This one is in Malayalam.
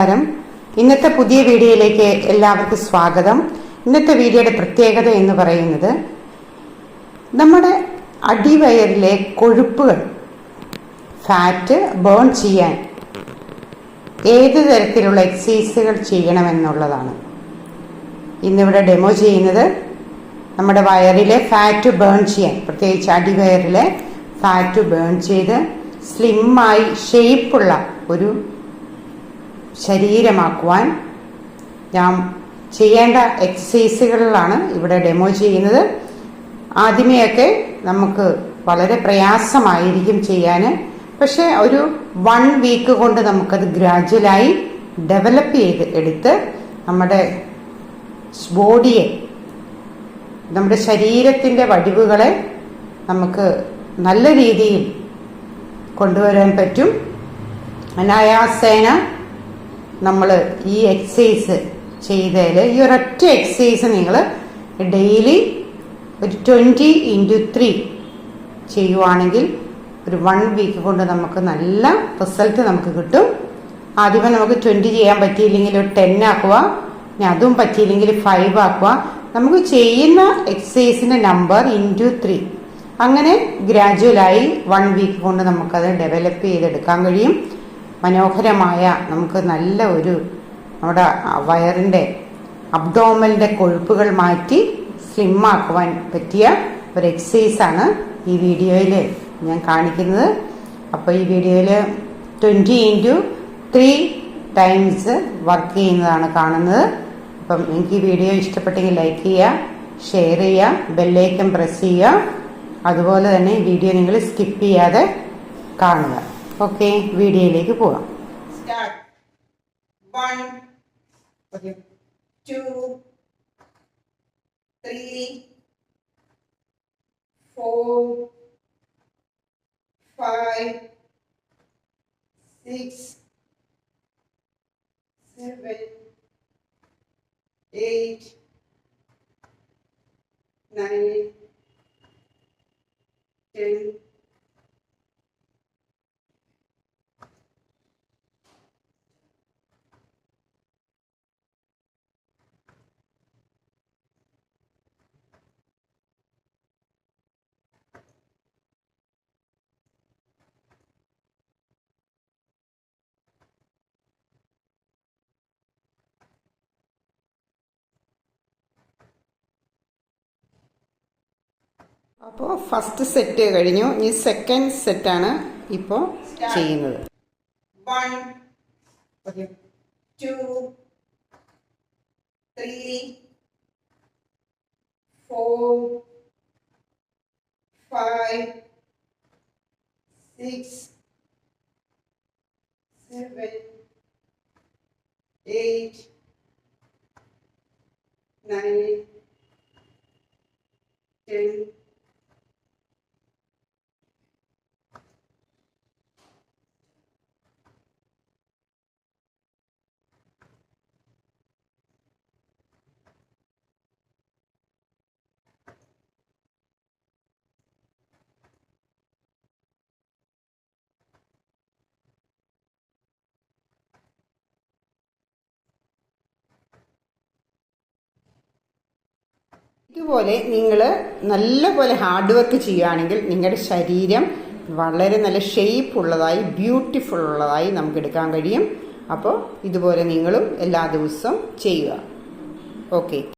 നമസ്കാരം. ഇന്നത്തെ പുതിയ വീഡിയോയിലേക്ക് എല്ലാവർക്കും സ്വാഗതം. ഇന്നത്തെ വീഡിയോയുടെ പ്രത്യേകത എന്ന് പറയുന്നത് നമ്മുടെ അടിവയറിലെ കൊഴുപ്പുകൾ ഫാറ്റ് ബേൺ ചെയ്യാൻ ഏത് തരത്തിലുള്ള എക്സസൈസുകൾ ചെയ്യണമെന്നുള്ളതാണ്. ഇന്നിവിടെ ഡെമോ ചെയ്യുന്നത് നമ്മുടെ വയറിലെ ഫാറ്റ് ബേൺ ചെയ്യാൻ പ്രത്യേകിച്ച് അടിവയറിലെ ഫാറ്റ് ബേൺ ചെയ്ത് സ്ലിമ്മായി ഷേപ്പുള്ള ഒരു ശരീരമാക്കുവാൻ ഞാൻ ചെയ്യേണ്ട എക്സസൈസുകളിലാണ് ഇവിടെ ഡെമോ ചെയ്യുന്നത്. ആദ്യമേയൊക്കെ നമുക്ക് വളരെ പ്രയാസമായിരിക്കും ചെയ്യാൻ. പക്ഷേ ഒരു വൺ വീക്ക് കൊണ്ട് നമുക്കത് ഗ്രാജ്വലായി ഡെവലപ്പ് ചെയ്ത് എടുത്ത് നമ്മുടെ ബോഡിയെ നമ്മുടെ ശരീരത്തിന്റെ വടിവുകളെ നമുക്ക് നല്ല രീതിയിൽ കൊണ്ടുവരാൻ പറ്റും. അനായാസേന നമ്മൾ ഈ എക്സസൈസ് ചെയ്തതിൽ ഈ ഒരൊറ്റ എക്സസൈസ് നിങ്ങൾ ഡെയിലി ഒരു ട്വന്റി ഇന്റു ത്രീ ചെയ്യുവാണെങ്കിൽ ഒരു വൺ വീക്ക് കൊണ്ട് നമുക്ക് നല്ല റിസൾട്ട് നമുക്ക് കിട്ടും. ആദ്യമേ നമുക്ക് ട്വന്റി ചെയ്യാൻ പറ്റിയില്ലെങ്കിൽ ഒരു ടെൻ ആക്കുക. ഇനി അതും പറ്റിയില്ലെങ്കിൽ ഫൈവ് ആക്കുക. നമുക്ക് ചെയ്യുന്ന എക്സസൈസിന്റെ നമ്പർ ഇന്റു ത്രീ അങ്ങനെ ഗ്രാജുവലായി വൺ വീക്ക് കൊണ്ട് നമുക്കത് ഡെവലപ്പ് ചെയ്തെടുക്കാൻ കഴിയും. മനോഹരമായ നമുക്ക് നല്ല ഒരു നമ്മുടെ വയറിന്റെ അബ്ഡോമലിന്റെ കൊഴുപ്പുകൾ മാറ്റി സ്ലിമ്മാക്കുവാൻ പറ്റിയ ഒരു എക്സസൈസാണ് ഈ വീഡിയോയിൽ ഞാൻ കാണിക്കുന്നത്. അപ്പോൾ ഈ വീഡിയോയിൽ twenty into three times work ചെയ്യുന്നതാണ് കാണുന്നത്. അപ്പം എനിക്ക് ഈ വീഡിയോ ഇഷ്ടപ്പെട്ടെങ്കിൽ ലൈക്ക് ചെയ്യുക ഷെയർ ചെയ്യുക ബെല്ലൈക്കൻ പ്രസ് ചെയ്യുക. അതുപോലെ തന്നെ വീഡിയോ നിങ്ങൾ സ്കിപ്പ് ചെയ്യാതെ കാണുക. ഓക്കെ വീഡിയോയിലേക്ക് പോവാം. Start one two three four five അപ്പോൾ ഫസ്റ്റ് സെറ്റ് കഴിഞ്ഞു. ഇനി സെക്കൻഡ് സെറ്റാണ് ഇപ്പോൾ ചെയ്യുന്നത്. One two three four five six seven eight nine ten ഇതുപോലെ നിങ്ങൾ നല്ലപോലെ ഹാർഡ് വർക്ക് ചെയ്യുകയാണെങ്കിൽ നിങ്ങളുടെ ശരീരം വളരെ നല്ല ഷേപ്പ് ഉള്ളതായി ബ്യൂട്ടിഫുൾ ഉള്ളതായി നമുക്ക് എടുക്കാൻ കഴിയും. അപ്പോൾ ഇതുപോലെ നിങ്ങളും എല്ലാ ദിവസവും ചെയ്യുക. ഓക്കെ